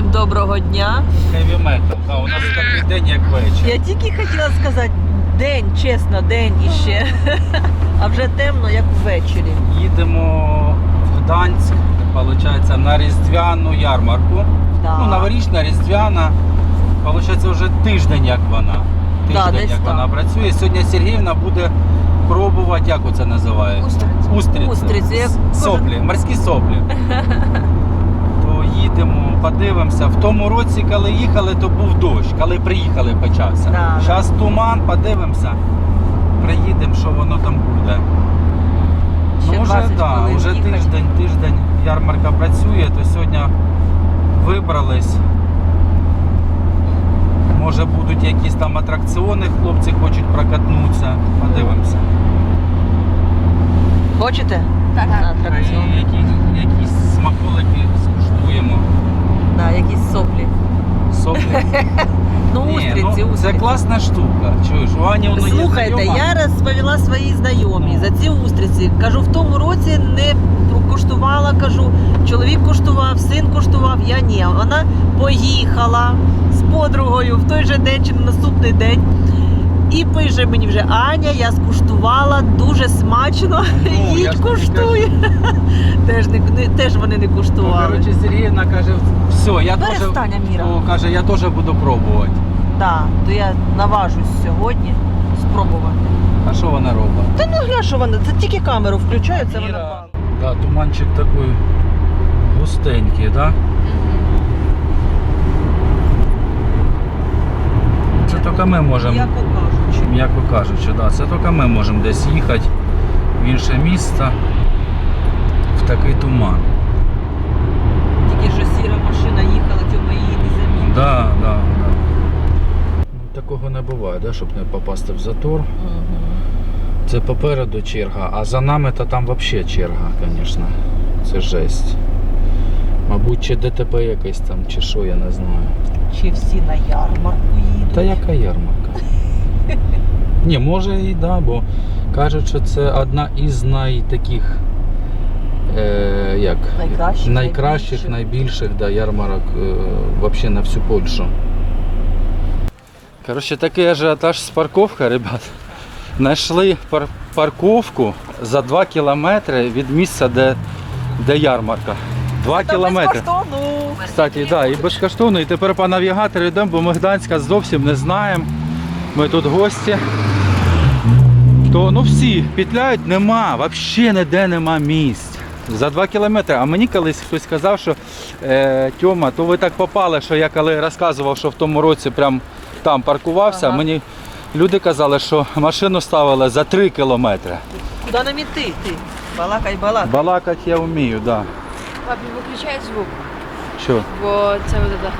Всім доброго дня. Heavy metal. Да, у нас такий день, як вечір. Я тільки хотіла сказати день, чесно, день іще. А вже темно, як ввечері. Їдемо в Гданськ, виходить, на різдвяну ярмарку. Да. Ну, новорічна, різдвяна. Виходить, вже тиждень, як вона. Да, Тиждень, десь як так. вона працює. Сьогодні Сергіївна буде пробувати, як це називається? Устриці. Устриці, кожен- Соплі, морські соплі. то їдемо, подивимося. В тому році, коли їхали, то був дощ, коли приїхали почався. Да, Зараз туман, подивимося. Приїдемо, що воно там буде. Ще ну, вже, 20 да, вже тиждень, тиждень ярмарка працює, то сьогодні вибрались. Може будуть якісь там атракціони, хлопці хочуть прокатнутися. Подивимося. Хочете? Так. На І якісь смаколики скуштуємо. Да, якісь соплі. Соплі. Ну, Ні, устриці, ну, устриці. Це класна штука. Чуєш, у Ані воно є Слухайте, знайома. я розповіла своїй знайомій Ну. за ці устриці. Кажу, в тому році не куштувала, кажу, чоловік куштував, син куштував, я ні. Вона поїхала з подругою в той же день чи на наступний день. І пише мені вже Аня, я скуштувала дуже смачно. Ну, я Їдь тобі куштує. теж, не, не- теж вони не Ну, куштували. коротше, Сергіївна каже, все, я теж, Перестань, Аміра. О, каже, я теж буду пробувати. Так, то я наважусь сьогодні спробувати. А що вона робить? Та ну гля, що вона, це тільки камеру включаю, це вона. Іра. пала. Да, туманчик такий густенький, да? Це тільки ми можемо, М'яко кажучи. М'яко кажучи, да, це тільки ми можемо десь їхати в інше місто в такий туман. Тільки що сіра машина їхала, цьому її не замітила. Да, да, да. Ну, Такого не буває, да, щоб не попасти в затор. Це попереду черга, а за нами то там взагалі черга, звісно. Це жесть. Мабуть, чи ДТП якесь там, чи що, я не знаю. Чи всі на ярмарку їдуть? Та яка ярмарка? Ні, може і да, бо кажуть, що це одна із найтаких е, як? Найкращих, найкращих, найбільших. найбільших да, ярмарок е, взагалі на всю Польщу. Коротше, такий ажіотаж з парковкою, ребят. Знайшли пар- парковку за 2 кілометри від місця, де, де ярмарка. 2 Та кілометри. Кстати, да, і безкоштовно. І тепер по навігатору йдемо, бо ми Гданська зовсім не знаємо. Ми тут гості. То ну всі петляють, нема, взагалі ніде нема місць. За 2 кілометри. А мені колись хтось сказав, що е, Тьома, то ви так попали, що я коли розказував, що в тому році прям там паркувався, Ага. мені люди казали, що машину ставили за 3 кілометри. Куди нам іти? Ти? Балакай, балакай. Балакати я вмію, так. Да. Пап, не виключай звук, Що? бо це от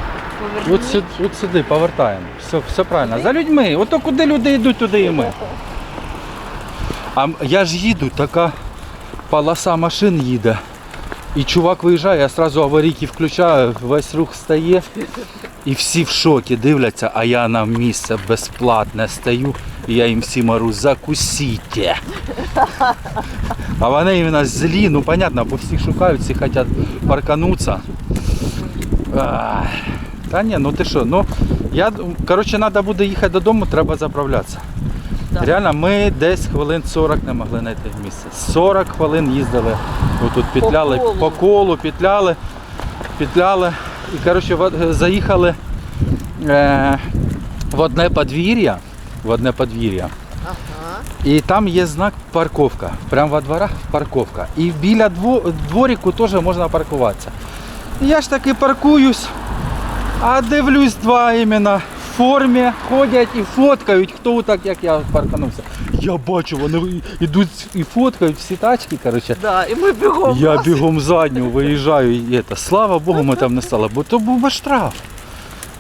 От, сюди, от сюди повертаємо. Все, все правильно. За людьми. Ото куди люди йдуть, туди і ми. А я ж їду, така полоса машин їде. І чувак виїжджає, я одразу аварійки включаю, весь рух стає. І всі в шокі дивляться, а я на місце безплатне стою, і я їм всім ору, закусіть. А вони іменно злі, ну понятно, бо всі шукають, всі хочуть парканутися. Та ні, ну ти що, ну я коротше, треба буде їхати додому, треба заправлятися. Да. Реально, ми десь хвилин 40 не могли знайти місце. 40 хвилин їздили, отут петляли колу. по колу, петляли, петляли. І коротше, заїхали е, в одне подвір'я. В одне подвір'я. Ага. І там є знак парковка. Прямо во дворах парковка. І біля дворіку теж можна паркуватися. І Я ж таки паркуюсь, а дивлюсь два іменно в формі, ходять і фоткають, хто так, як я парканувся. Я бачу, вони йдуть і фоткають всі тачки. коротше. Да, і ми бігом. Я бігом задню виїжджаю і це. Слава Богу, ми там не стали, бо то був би штраф.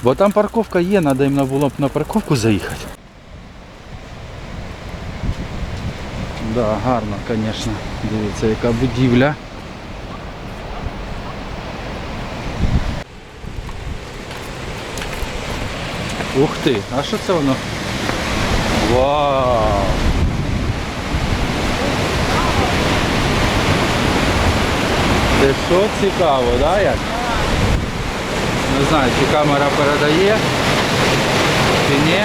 Бо там парковка є, треба їм було б на парковку заїхати. Да, гарно, звісно. Дивіться, яка будівля. Ух ти, а що це воно? Вау! Це що цікаво, да, як? Не знаю, чи камера передає, чи ні.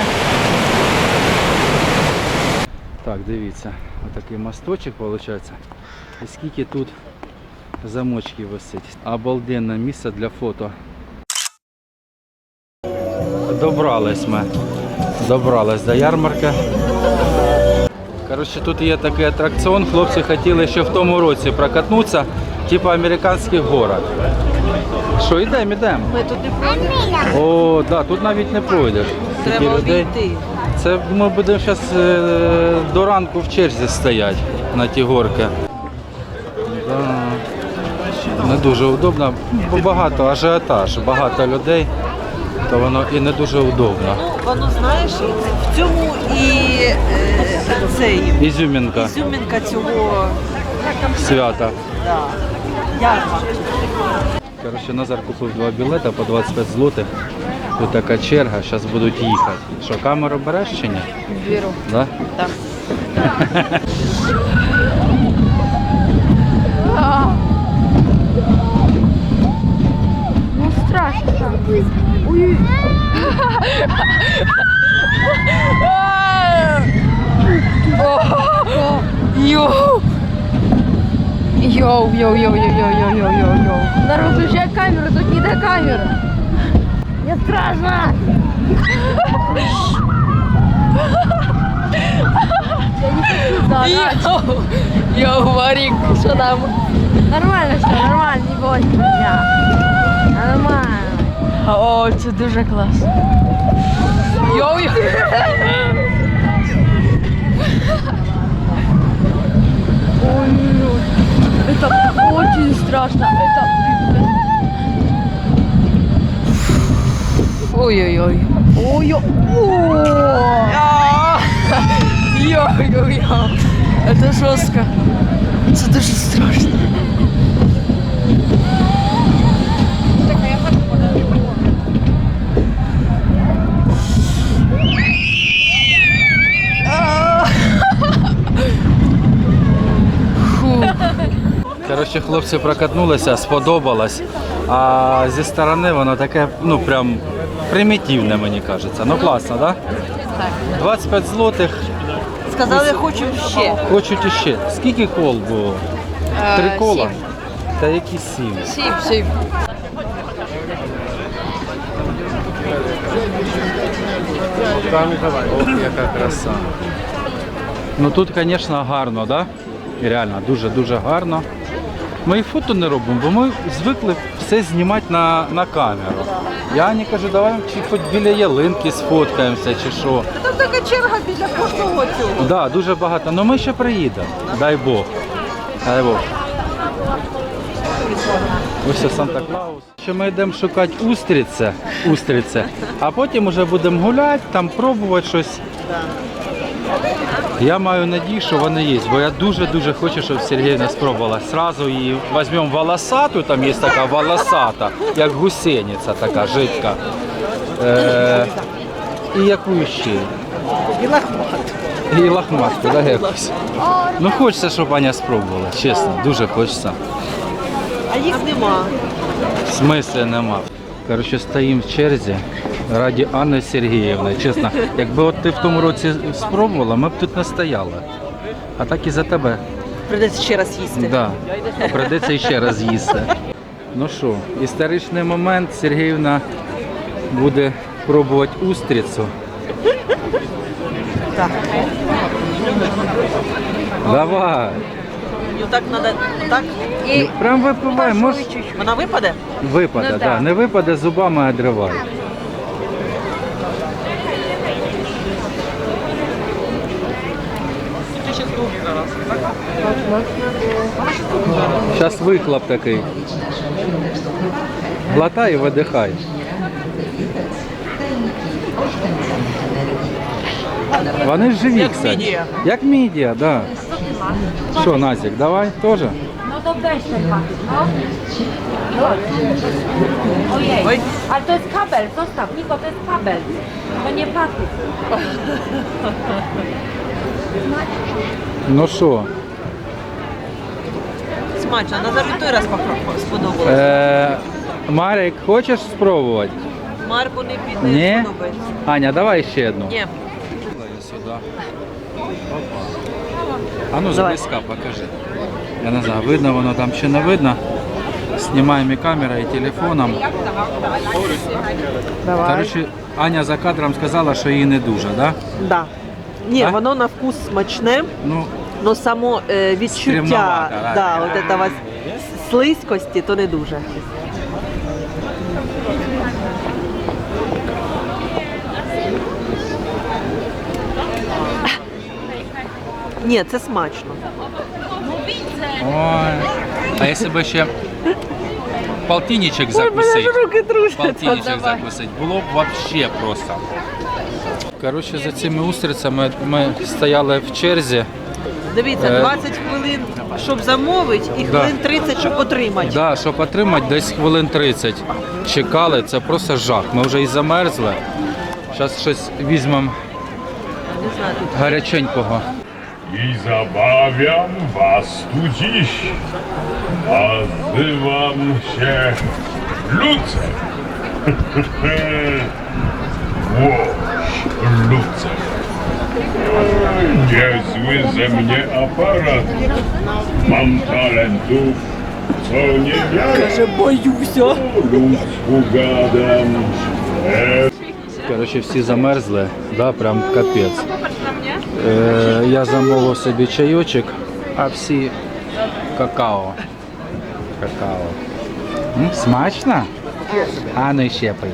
Так, дивіться, отакий мосточок виходить. І скільки тут замочків висить. Обалденне місце для фото. Добрались ми. Добрались до ярмарки. Коротше, тут є такий атракціон. Хлопці хотіли ще в тому році прокатнутися, типу американський город. Що, йдемо, йдемо. Ми тут не пройдемо. О, да, тут навіть не пройдеш. Треба обійти. Це ми будемо зараз до ранку в черзі стояти на ті горки. Да. Не дуже удобно, бо багато ажіотаж, багато людей, то воно і не дуже удобно. Ну, воно знаєш, в цьому і е, цей Ізюмінка ізюмінка цього свята. да, ярмарку. Коротше, Назар купив два білети по 25 злотих. Тут така черга, зараз будуть їхати. Що, камеру береш чи ні? Беру. Да? Так. Uy. йоу. Йоу, йоу, йоу, йоу, йоу, йоу, йоу, йоу. Народ, включай камеру, тут не до камеры. Мне страшно. Йоу, йоу, Марик, что там? Нормально все, нормально, не бойся меня. Нормально. О, це дуже класно. Йоу. Ой, это очень страшно. Это... Ой-ой-ой. Ой-ой. Йо-йо-йо. Это жестко. Это дуже страшно. Коротше, хлопці прокатнулися, сподобалось. А зі сторони воно таке, ну прям примітивне, мені кажеться. Ну класно, так? Да? 25 злотих, Сказали, хочемо ще. хочуть іще. Скільки кол було? Три кола? Та які сім. Сім, сім. Ох, яка краса. Ну тут, звісно, гарно, да? Реально, дуже-дуже гарно. Ми і фото не робимо, бо ми звикли все знімати на, на камеру. Я не кажу, давай чи хоч біля ялинки сфоткаємося, чи що. Там така черга біля кожного цього. Так, да, дуже багато. але ми ще приїдемо. Дай Бог. Дай Бог. Ось Санта-Клаус. Ще ми йдемо шукати устрице, устрице, а потім вже будемо гуляти, там пробувати щось. Я маю надію, що вони є, бо я дуже-дуже хочу, щоб Сергіївна спробувала. Сразу її візьмемо волосату, там є така волосата, як гусениця така жидка. Е, і яку ще? І лахмат. І лахматку, да, якось. Ну хочеться, щоб Аня спробувала, чесно, дуже хочеться. А їх нема. Смислу нема. Коротше, стоїмо в черзі раді Анни Сергіївни. Чесно, якби от ти в тому році спробувала, ми б тут не стояли. А так і за тебе. Придеться ще раз їсти. Да. Придеться ще раз їсти. Ну що, історичний момент Сергіївна буде пробувати устрицю. Так. Давай. Ну так треба. Так. І Прям випивай, може вона випаде? випаде, Ну, да. не випаде зубами, а Зараз вихлоп такий. Глотай і видихай. Вони ж живі, Як кстати. мідія. Як мідія, так. Да. Що, Назік, давай теж? No to weź ten pakiet, no. Ojej, Oj. ale to jest kabel, zostaw, Niko, to jest kabel. To nie. Ну що? Смачно. Назар і той раз сподобалось. Е, Марик, хочеш спробувати? Марку не під Ні? не сподобається. Аня, давай ще одну. Ні. Сюди. А ну Давай. зблизька покажи. Я не знаю, видно воно там чи не видно. Знімаємо і камерою, і телефоном. Давай. Коротше, Аня за кадром сказала, що їй не дуже, да? Да. Ні, А? воно на вкус смачне, Ну, але само е, відчуття да. да, от этого слизькості, то не дуже. Ні, це смачно. ой. А якщо б ще полтинничок закусить. Полтинничок закусить. Було б вообще просто. Коротше, за цими устрицями ми стояли в черзі. Дивіться, Е. 20 хвилин, щоб замовити, і Да. хвилин 30, щоб отримати. Да, щоб отримати десь хвилин 30. Чекали, це просто жах. Ми вже і замерзли. Зараз щось візьмемо Не знаю, тут гаряченького. I zabawiam was tu dziś. Nazywam się Lucek. Łoś Lucek. Niezły ze mnie aparat. Mam talentów, co niewiele. Каже, боюся. Ludzku gadam. E, Коротше, всі замерзли, да, прям капець. Е, я замовив собі чайочок, а всі какао. Какао. М, смачно? А ну ще пий.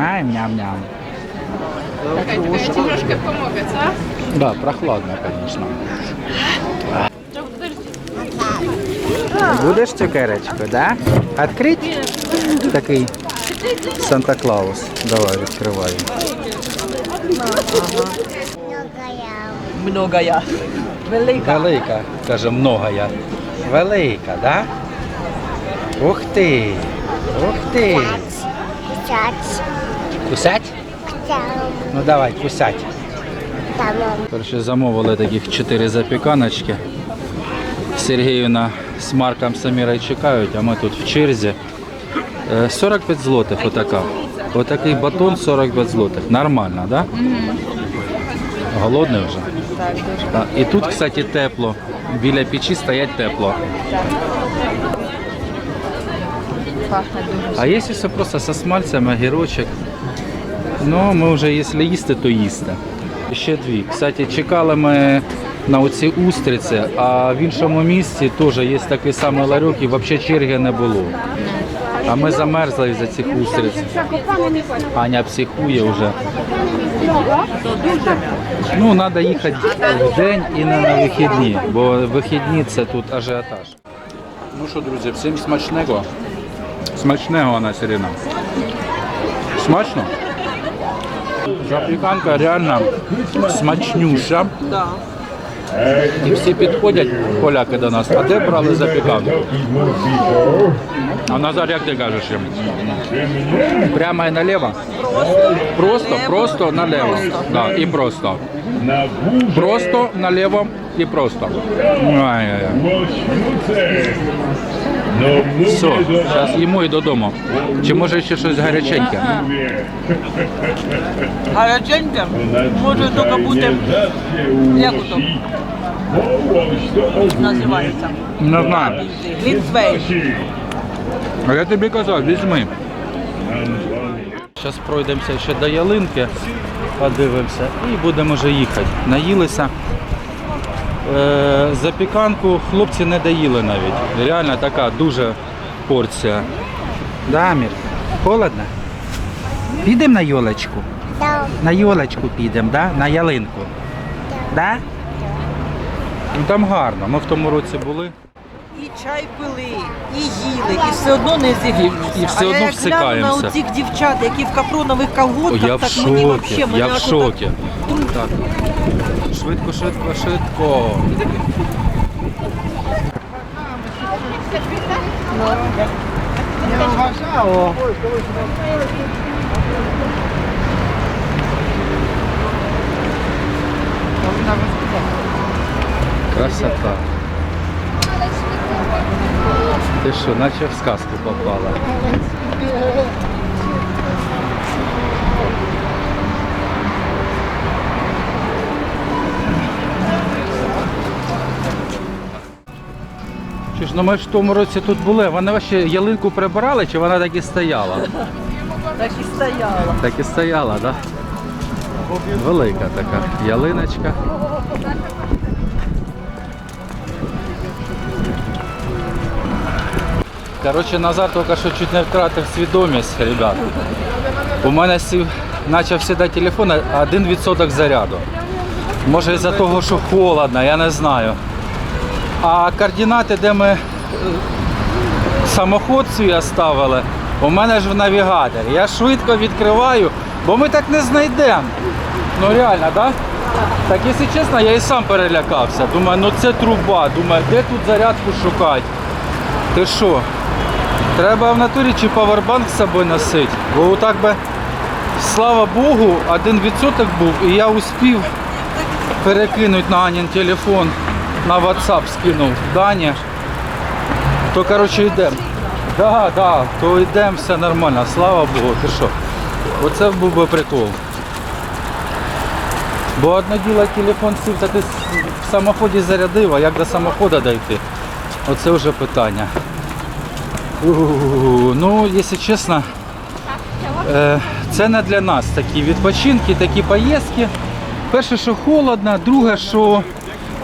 Ай, ням-ням. Трошки помогę, co? Да, прохладно, звісно. Будеш цукерочку, да? Открить? Такий Санта-Клаус. Давай, відкривай. Много я. Велика. Велика, каже, много я. Велика, да? Ух ти! Ух ти! Кусать. Кусать? Ну давай, кусать. там, Короче, замовили таких 4 запіканочки. Сергіївна з Марком Самірою чекають, а ми тут в черзі. Е, 45 злотих отака. Отакий батон 45 злотих. Нормально, так? Да? Голодний вже? Так, І тут, кстати, тепло. Біля печі стоять тепло. А якщо це просто со смальцем, огірочок, ну ми вже якщо їсти, то їсти. Ще дві. Кстати, чекали ми на оці устриці, а в іншому місці теж є такий самий ларьок і взагалі черги не було. А ми замерзли із-за цих устриць. Аня психує вже. Ну, треба їхати в день і не на вихідні, бо вихідні це тут ажіотаж. Ну що, друзі, всім смачного. Смачного вона Сирина. Смачно? Запіканка реально смачнюща. Да. І всі підходять поляки до нас. А де брали запіканку? А Назар, як ти кажеш їм? Прямо і наліво? Просто, просто наліво. Да, і просто. na górze Просто наліво і просто. Ай-яй-яй. Все, зараз їмо і додому. Чи може ще щось гаряченьке? Гаряченьке може тільки бути, як ото називається. Не знаю. Глінтвейн. А я тобі казав, візьми. Зараз пройдемося ще до ялинки, подивимося і будемо вже їхати. Наїлися. Е, запіканку хлопці не доїли навіть. Реально така дуже порція. Да, Амір? Холодно? Підемо на йолочку? Да. На йолочку підемо, да? на ялинку. Да? Ну, там гарно. Ми в тому році були. Чай пили, і їли, і все одно не зігрілися. І все а одно я гляну всикаємося. на дівчат, які в капронових колготках, я в так мені шокі, мене я в шокі. Так. Швидко, швидко, швидко. Красота. Ти що, наче в сказку попала. Чи ж ну ми ж в тому році тут були. Вони ще ялинку прибирали, чи вона так і стояла? Так і стояла. Так і стояла, так? Да? Велика така ялиночка. Коротше, Назар тільки що чуть не втратив свідомість, ребят. У мене сів, почав сідати телефон, 1% заряду. Може із-за того, що холодно, я не знаю. А координати, де ми е, самоход свій оставили, у мене ж в навігаторі. Я швидко відкриваю, бо ми так не знайдемо. Ну реально, так? Так, якщо чесно, я і сам перелякався. Думаю, ну це труба. Думаю, де тут зарядку шукати? Ти що? Треба в натурі чи павербанк з собою носити. Бо так би, слава Богу, один відсоток був і я успів перекинути на Анін телефон, на WhatsApp скинув Дані. То коротше йдемо. Да, да, то йдемо, все нормально, слава Богу, ти що? Оце був би прикол. Бо одне діло телефон сів, та ти в самоході зарядив, а як до самоходу дійти? Оце вже питання. Ну, якщо чесно, це не для нас такі відпочинки, такі поїздки. Перше, що холодно, друге, що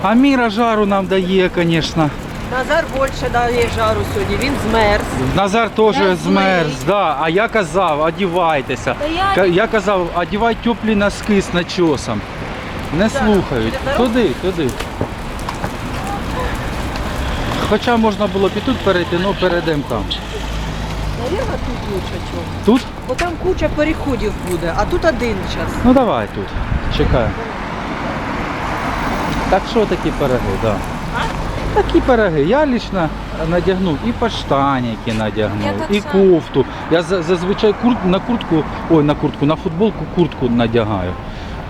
Аміра жару нам дає, звісно. Назар більше дає жару сьогодні, він змерз. Назар теж Я змерз, злий. да. а я казав, одівайтеся. Ка- Я казав, одівай теплі носки з начосом. Не слухають. Туди, туди. Хоча можна було б і тут перейти, але перейдемо там. Навірно, тут лучше чого. Тут? Бо там куча переходів буде, а тут один час. Ну давай тут. Чекай. Так що такі пироги, да. Такі пироги. Я лично надягнув і поштаніки надягнув, і кофту. Я зазвичай кур... на куртку, ой, на куртку, на футболку куртку надягаю.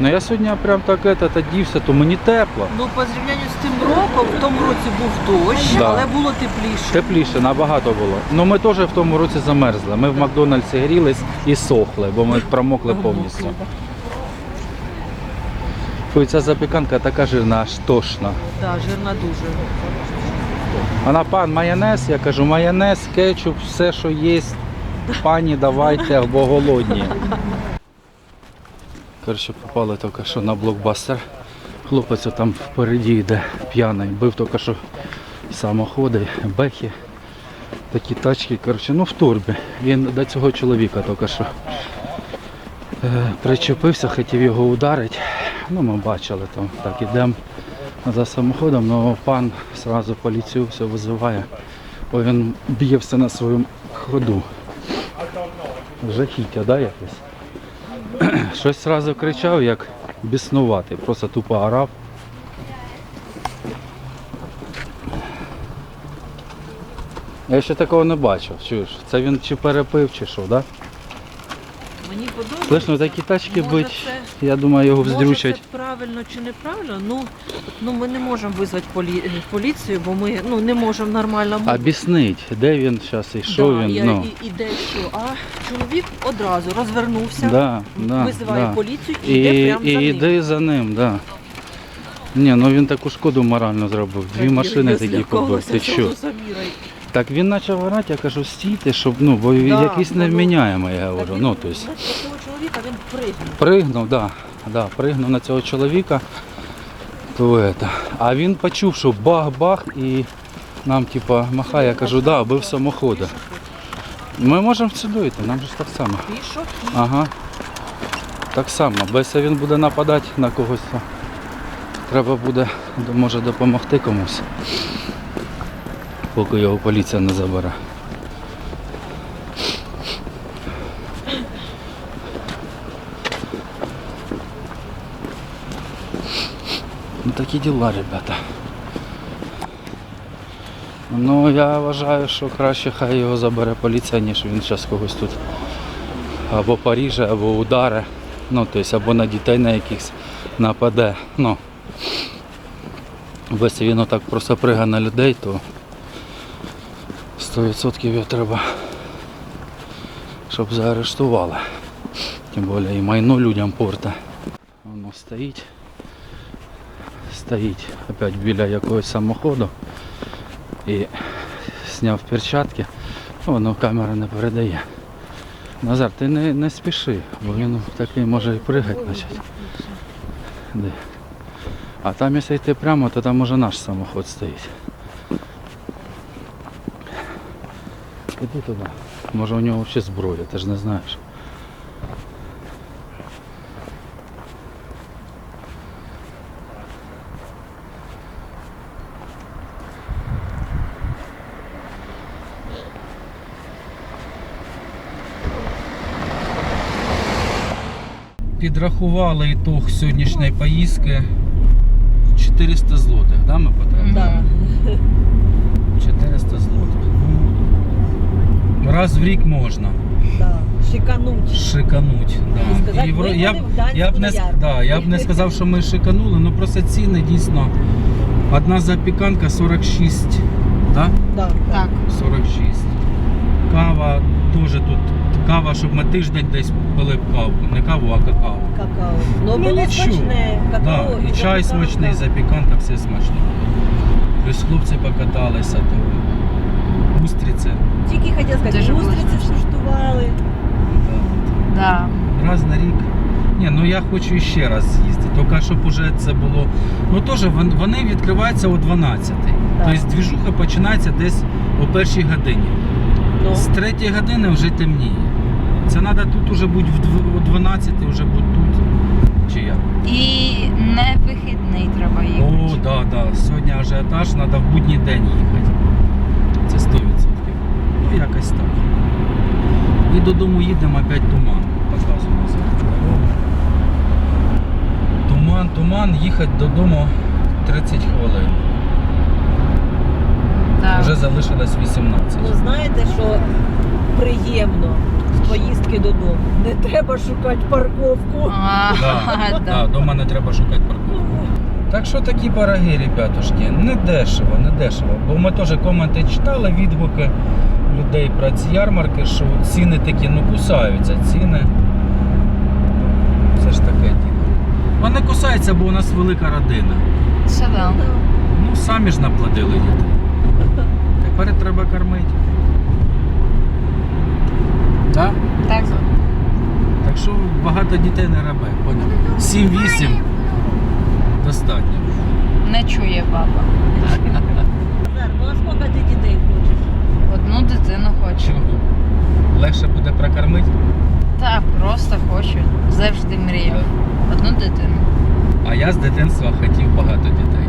Ну я сьогодні прям так это, одівся, то мені тепло. Ну, по зрівнянню з тим роком, в тому році був дощ, Да. але було тепліше. Тепліше набагато було. Ну ми теж в тому році замерзли. Ми в Макдональдсі грілись і сохли, бо ми промокли повністю. Фу, ця запіканка така жирна, аж тошна. Да, жирна дуже. Вона пан майонез, я кажу, майонез, кетчуп, все, що є. Пані, давайте, бо голодні. Коротше, попали тільки що на блокбастер. Хлопець там впереді йде п'яний, бив тільки що самоходи, бехи, такі тачки, коротше, ну в турбі. Він до цього чоловіка тільки що е, причепився, хотів його ударити. Ну, ми бачили там, так ідемо за самоходом, але пан одразу поліцію все визиває, бо він б'є все на своєму ходу. Жахіття, да, якесь? Щось одразу кричав, як біснувати, просто тупо орав. Я ще такого не бачив, чуєш? Це він чи перепив, чи що, да? Ну такі тачки Може, бить, це- я думаю, його Може, вздрючать. це правильно чи неправильно? Ну, ну ми не можемо визвати полі... поліцію, бо ми ну, не можемо нормально бути. Об'яснить, де він зараз і що да, він. я, ну. і, і де що. А чоловік одразу розвернувся, Да, да, визиває да. поліцію і, І, йде прямо і за ним. йди за ним, да. Ні, ну він таку шкоду морально зробив. Дві машини такі побив. Ти що? Так він почав орати, я кажу, стійте, щоб, ну, бо якийсь ну, ну. невміняємий, я говорю. він, Ну, тобто, пригнув. да, да, пригнув на цього чоловіка, то это. А він почув, що бах-бах і нам, типа, махає, я кажу, да, бив самохода. Ми можемо сюди йти, нам же ж так само. Ага. Так само, бо якщо він буде нападати на когось, то треба буде, може допомогти комусь. Поки його поліція не забере. Такі діла, ребята. Ну я вважаю, що краще хай його забере поліція, ніж він зараз когось тут або поріже, або удари. Ну, тобто, або на дітей на якихось нападе. Ну, якщо він отак просто пригає на людей, то 100% його треба щоб заарештували. Тим більше і майно людям порта. Воно стоїть. Стоїть опять біля якогось самоходу і зняв перчатки, Ну, воно камера не передає. Назар, ти не, не спіши, бо він такий може і пригати почати. Де? А там, якщо йти прямо, то там може наш самоход стоїть. Іди туди. Може у нього взагалі зброя, ти ж не знаєш. Підрахували ітог сьогоднішньої поїздки 400 злотих, да, ми потратили? Да. 400 злотих. Ну, раз в рік можна Да. Шикануть. шикануть. Да. сказати, І ми я, б, були в Гданську я, б не, с- да, я б не сказав, що ми шиканули, ну просто ціни дійсно. Одна запіканка 46. Да? Да. Так. 46. Кава теж тут. Кава, щоб ми тиждень десь пили б каву. Не каву, а какао. Какао. Ну, Ну, було нічого. смачне. Какао Да, і чай запіканка. смачний, запіканка, все смачне. Плюс хлопці покаталися, то устриці. Тільки хотів сказати, устриці скуштували. Да. Раз на рік. Ні, ну я хочу ще раз з'їздити. Тільки щоб уже це було. Ну теж вони відкриваються о 12. Так. Тобто двіжуха починається десь о першій годині. Ну, З третьої години вже темніє. Це треба тут уже бути в о 12 вже бути тут. Чи як? І не вихідний треба їхати. О, да, да. Сьогодні ажіотаж, треба в будній день їхати. Це 100%. Ну, якось так. І додому їдемо опять туман. Показую назад. Туман, туман, їхати додому 30 хвилин. Так. Вже залишилось 18. ну знаєте, що приємно з поїздки додому. Не треба шукати парковку. А, Да, да. да, дома не треба шукати парковку. Так що такі пироги, ребятушки, не дешево, не дешево. Бо ми теж коменти читали, відгуки людей про ці ярмарки, що ціни такі, ну кусаються ціни. Це ж таке діло. Вони кусаються, бо у нас велика родина. Це да. Ну, самі ж наплодили дітей. Тепер треба кормити. Так? Так. Так що багато дітей не роби, поняв? 7-8 достатньо. Не чує. Назар, ну скільки ти дітей хочеш? Одну дитину хочу. Легше буде прокормити, Так, просто хочу. Завжди мріяв. Одну дитину. а я з дитинства хотів багато дітей.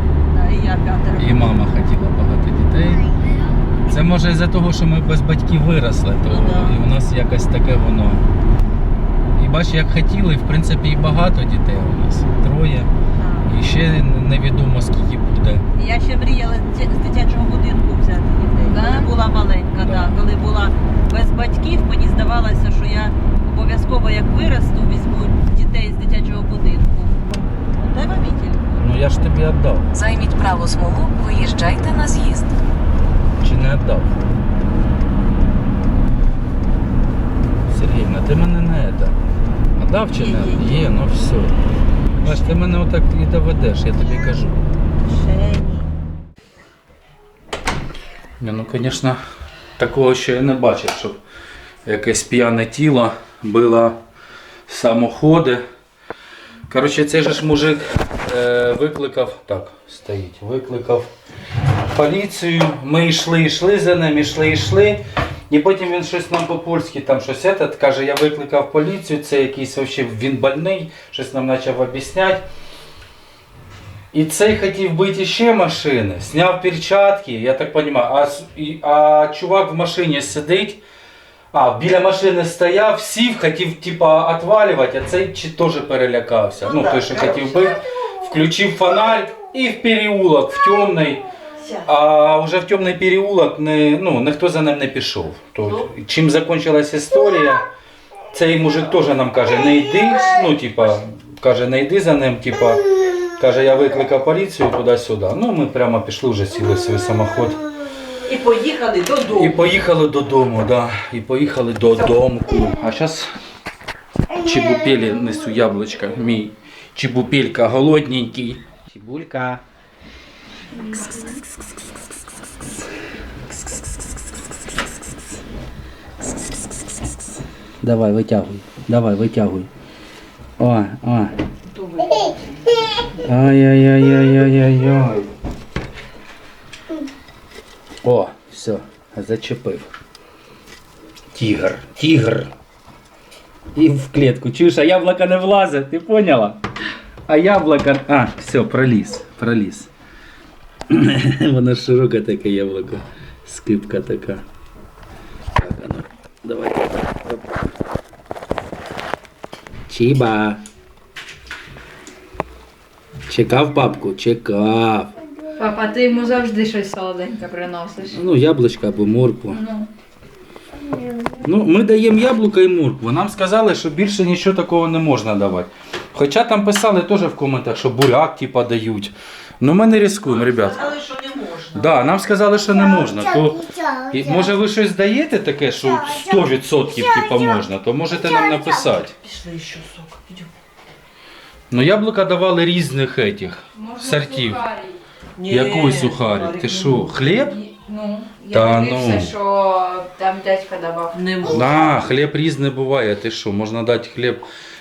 І я п'ятеро. І мама хотіла багато дітей. Це може із-за того, що ми без батьків виросли, то Ну, да. і у нас якось таке воно. І бач, як хотіли, в принципі, і багато дітей у нас. Троє. Да. І ще невідомо скільки буде. Я ще мріяла з дитячого будинку взяти дітей. Да? Коли була маленька, Да. да. коли була без батьків, мені здавалося, що я обов'язково як виросту, візьму дітей з дитячого будинку. Дай вам. Ну я ж тобі віддав. Займіть праву смугу, виїжджайте на з'їзд. Чи не віддав? Сергійна, ти мене не это. Отдав чи не? є, Є, ну все. Бач, ти мене отак і доведеш, я тобі кажу. Ще ні. Ні, ну, звісно, такого ще я не бачив, щоб якесь п'яне тіло було самоходи. Коротше, цей же ж мужик е, викликав, так, стоїть, викликав поліцію. Ми йшли, йшли за ним, йшли, йшли. І потім він щось нам по-польськи там щось этот, каже, я викликав поліцію, це якийсь вообще він больний, щось нам почав об'ясняти. І цей хотів бити ще машини, зняв перчатки, я так розумію, а, а чувак в машині сидить, а біля машини стояв, сів, хотів типа отвалювати, а цей чи теж перелякався. Ну, той, що хотів бити, включив фонарь і в переулок, в темний. А вже в темний переулок не, ну, ніхто за ним не пішов. То, чим закінчилась історія, цей мужик теж нам каже, не йди, ну, типа, каже, не йди за ним, типа, каже, я викликав поліцію туди-сюди. Ну, ми прямо пішли, вже сіли в свій самоход. І поїхали додому. І поїхали додому, да. І поїхали додому. А зараз чебупелі несу яблучка. Мій чебупелька голодненький. Чебулька. Давай, витягуй. Давай, витягуй. О, о. Ай-яй-яй-яй-яй-яй. О, все, зачепив. Тігр, тігр. І в клітку. Чуєш, а яблуко не влазить, ти поняла? А яблуко. А, все, проліз, проліз. Воно широке таке яблуко. Скипка така. Так, а ну, давай. Чіба. Чекав папку? Чекав. Папа, ти йому завжди щось солоденьке приносиш. Ну, яблучко або моркву. Ну, ми даємо яблуко і моркву. Нам сказали, що більше нічого такого не можна давати. Хоча там писали теж в коментах, що буряк типа дають. Ну ми не ризикуємо, ребят. Сказали, що не можна. Да, нам сказали, що не можна. То, і, може ви щось даєте таке, що 100% типа можна, то можете нам написати. Пішли ще сок. Підемо. Ну, яблука давали різних етих, сортів. Ні, Який сухарик? Ти що, хліб? Ну, Та я ну. що там дядька давав. Не можна. Да, хліб різний буває, ти що, можна дати хліб.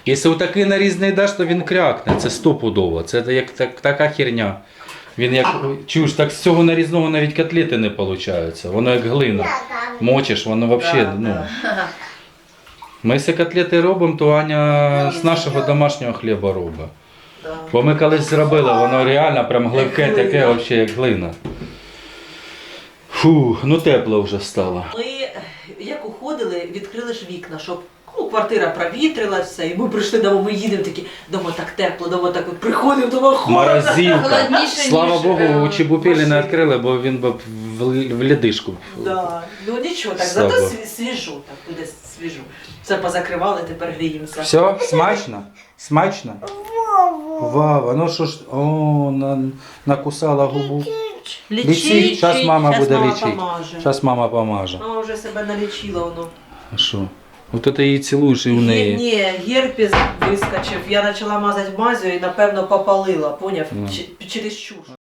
Якщо отакий нарізний даш, то він крякне, це стопудово. Це як так, така херня. Він як чуєш, так з цього нарізного навіть котлети не виходить. Воно як глина. Мочиш, воно взагалі. Да, Ну. Ми якщо котлети робимо, то Аня з нашого домашнього хліба робить. Бо ми колись зробили, воно реально прям гливке таке, взагалі як глина. Фу, ну тепло вже стало. Ми, як уходили, відкрили ж вікна, щоб ну, квартира провітрилася, і ми прийшли домой, ми їдемо такі, дома так тепло, дома так от приходимо, дома холодно. Морозилка. Холодніше, Слава ніж, Богу, е, у Чебупілі не відкрили, бо він би в, в лідишку. Да. Ну нічого, так, Слабо. зато сві- свіжо, так буде свіжо. Все позакривали, тепер гріємося. Все, смачно? Смачно? Вау, ну що ж, о, на, накусала губу. Лічить, зараз мама щас буде мама лічити. помаже. Зараз мама помаже. Мама вже себе налічила воно. А що? От ти її цілуєш і в неї. Ні, герпес вискочив. Я почала мазати мазю і напевно попалила, поняв? Ну. Чи- Через чуш.